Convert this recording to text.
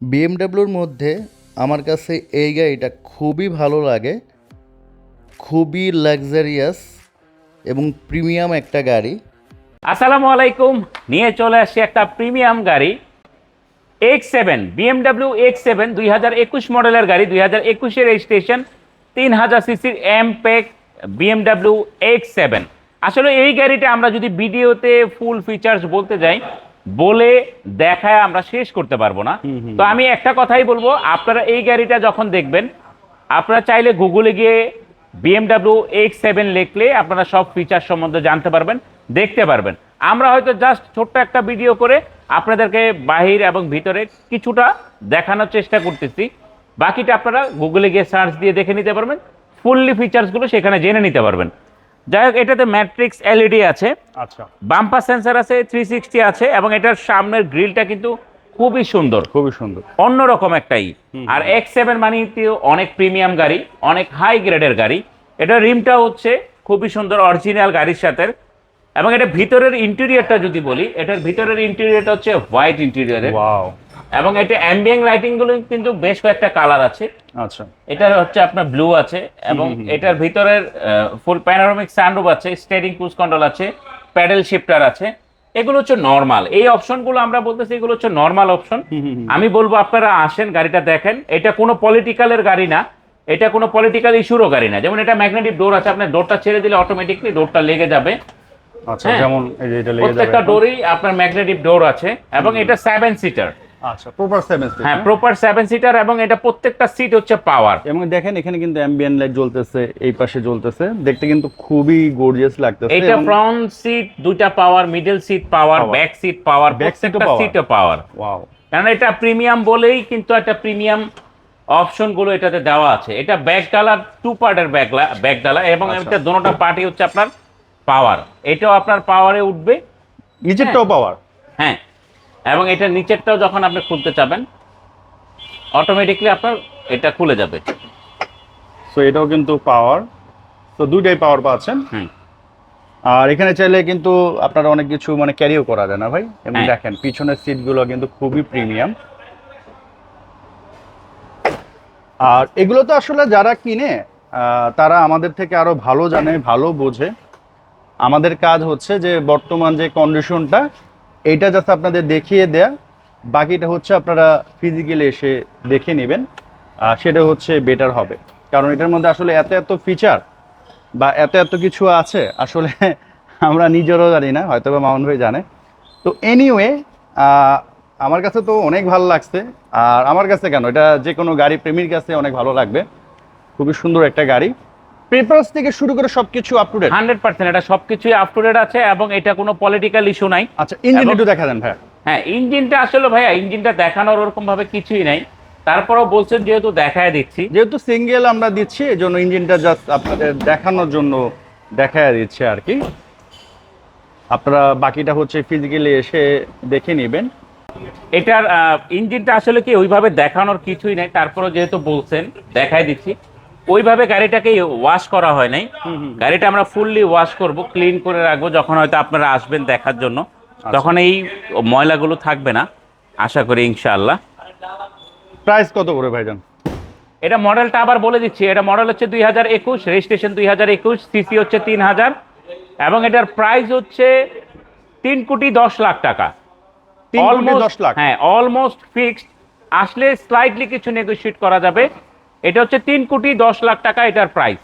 বিএমডাব্লিউর মধ্যে আমার কাছে এই গাড়িটা খুবই ভালো লাগে। খুবই লাক্সারিয়াস এবং প্রিমিয়াম একটা গাড়ি। আসসালামু আলাইকুম। নিয়ে চলে আসছি একটা প্রিমিয়াম গাড়ি। X seven BMW X seven দুই হাজার একুশ মডেলের গাড়ি, দুই হাজার একুশের রেজিস্ট্রেশন তিন হাজার সিসির এম পেক বিএমডাব্লিউ এক্স সেভেন আসলে এই গাড়িটা আমরা যদি ভিডিওতে ফুল ফিচার্স বলতে যাই বলে দেখায় আমরা শেষ করতে পারব না। তো আমি একটা কথাই বলব আপনারা এই গাড়িটা যখন দেখবেন আপনারা চাইলে গুগলে গিয়ে বিএমডাব্লিউ এক্স সেভেন লিখলে আপনারা সব ফিচার সম্বন্ধে জানতে পারবেন দেখতে পারবেন। আমরা হয়তো জাস্ট ছোট্ট একটা ভিডিও করে আপনাদেরকে বাহির এবং ভিতরে কিছুটা দেখানোর চেষ্টা করতেছি। বাকিটা আপনারা গুগলে গিয়ে সার্চ দিয়ে দেখে নিতে পারবেন ফুললি ফিচার্সগুলো সেখানে জেনে নিতে পারবেন। যাই হোক এটাতে ম্যাট্রিক্স এলইডি আছে। আচ্ছা। বাম্পার সেন্সার আছে থ্রি সিক্সটি আছে এবং এটার সামনের গ্রিলটা কিন্তু খুবই সুন্দর। খুবই সুন্দর। অন্যরকম একটাই আর এক্স সেভেন মানিতেও অনেক প্রিমিয়াম গাড়ি অনেক হাই গ্রেডের গাড়ি। এটা রিমটা হচ্ছে খুবই সুন্দর অরিজিনাল গাড়ির সাথে। এবং এটা ভিতরের ইন্টেরিয়রটা যদি বলি এটার ভিতরের ইন্টেরিয়রটা হচ্ছে হোয়াইট ইন্টেরিয়রের ওয়াও এবং এটা অ্যাম্বিয়েন্ট লাইটিংগুলো কিন্তু বেশ কয়েকটা কালার আছে। আচ্ছা। এটার হচ্ছে আপনার ব্লু আছে এবং এটার ভিতরের ফুল প্যানোরামিক সানরুফ আছে স্টেরিং ক্রুজ কন্ট্রোল আছে প্যাডেল শিফটার আছে। এগুলো হচ্ছে নর্মাল এই অপশনগুলো আমরা বলতেছি এগুলো হচ্ছে নর্মাল অপশন আমি বলব আপনারা আসেন গাড়িটা দেখেন। এটা কোনো পলিটিক্যালের গাড়ি না। এটা কোনো পলিটিক্যাল ইস্যুরও গাড়ি না। যেমন এটা ম্যাগনেটিক ডোর আছে আপনার ডোরটা ছেড়ে দিলে অটোমেটিকলি ডোরটা লেগে যাবে। আচ্ছা। যেমন এই যে এটা লেগে যাবে প্রত্যেকটা ডোরই আপনার ম্যাগনেটিক ডোর আছে। এবং এটা সেভেন সিটার আচ্ছা প্রপার সেভেন হ্যাঁ প্রপার সেভেন সিটার এবং এটা প্রত্যেকটা সিট হচ্ছে পাওয়ার এবং দেখেন এখানে কিন্তু অ্যাম্বিয়েন্ট লাইট জ্বলতেছে এই পাশে জ্বলতেছে। দেখতে কিন্তু খুবই গর্জিয়াস লাগতেছে এটা ফ্রন্ট সিট দুইটা power middle seat power back seat power প্রত্যেকটা সিটও পাওয়ার ওয়াও কারণ এটা প্রিমিয়াম বলেই কিন্তু একটা প্রিমিয়াম অপশনগুলো এটাতে দেওয়া আছে। এটা ব্যাক ডালা টু পার্টের ব্যাক ব্যাক ডালা এবং আচ্ছা। এটা দোনোটা পার্টি হচ্ছে আপনার পাওয়ার এটাও আপনার পাওয়ারে উঠবে। নিচেরটাও পাওয়ার হ্যাঁ। এবং এটা নিচেরটাও যখন আপনি খুলতে চাবেন অটোমেটিকলি আপনার এটা খুলে যাবে। সো এটাও কিন্তু পাওয়ার তো দুইটাই পাওয়ার পাচ্ছেন। আর এখানে চাইলে কিন্তু আপনারা অনেক কিছু মানে ক্যারিও করা যায় না ভাই। এবং হ্যাঁ। দেখেন পিছনের সিটগুলো কিন্তু খুবই প্রিমিয়াম আর এগুলো তো আসলে যারা কিনে আহ, তারা আমাদের থেকে আরও ভালো জানে ভালো বোঝে। আমাদের কাজ হচ্ছে যে বর্তমান যে কন্ডিশনটা এইটা জাস্ট আপনাদের দেখিয়ে দেয়া বাকিটা হচ্ছে আপনারা ফিজিক্যালি এসে দেখে নেবেন। আর সেটা হচ্ছে বেটার হবে। কারণ এটার মধ্যে আসলে এত এত ফিচার বা এত এত কিছু আছে, আসলে আমরা নিজেরও জানি না হয়তো বা মামুন ভাই জানে। তো এনিওয়ে আমার কাছে তো অনেক ভালো লাগছে। আর আমার কাছে কেন? এটা যে কোনো গাড়ি প্রেমীর কাছে অনেক ভালো লাগবে। খুবই সুন্দর একটা গাড়ি। পেপারস থেকে শুরু করে সবকিছু up to date hundred percent এটা সবকিছুই আপ টু ডেট আছে এবং এটা কোনো পলিটিক্যাল ইস্যু নাই। আচ্ছা ইঞ্জিন একটু দেখা দেন ভাই হ্যাঁ ইঞ্জিনটা আসলে ভাইয়া ইঞ্জিনটা দেখানোর ওরকম ভাবে কিছুই নাই। তারপরেও বলছেন যেহেতু দেখায় দিচ্ছি। যেহেতু সিঙ্গেল আমরা দিচ্ছি এই জন্য ইঞ্জিনটা জাস্ট আপনাদের দেখানোর জন্য দেখায় দিচ্ছে আর কি। আপনারা বাকিটা হচ্ছে ফিজিক্যালি এসে দেখে নেবেন। এটার ইঞ্জিনটা আসলে কি ওইভাবে দেখানোর কিছুই নাই তারপরেও যেহেতু বলছেন দেখাই দিচ্ছি। ওইভাবে গাড়িটাকে ওয়াশ করা হয় নাই। গাড়িটা আমরা ফুললি ওয়াশ করব ক্লিন করে রাখব যখন হয়তো আপনারা আসবেন দেখার জন্য। তখন এই ময়লাগুলো থাকবে না আশা করি ইনশাআল্লাহ। প্রাইস কত করে ভাইজান? এটা মডেলটা আবার বলে দিচ্ছি এটা মডেল হচ্ছে দুই হাজার একুশ রেজিস্ট্রেশন দুই হাজার একুশ সিসি হচ্ছে তিন হাজার এবং এটার প্রাইস হচ্ছে তিন কোটি দশ লাখ টাকা। অলমোস্ট দশ লাখ? হ্যাঁ অলমোস্ট ফিক্সড আসলে স্লাইটলি কিছু নেগোশিয়েট করা যাবে এটা হচ্ছে তিন কোটি দশ লাখ টাকা এটার প্রাইস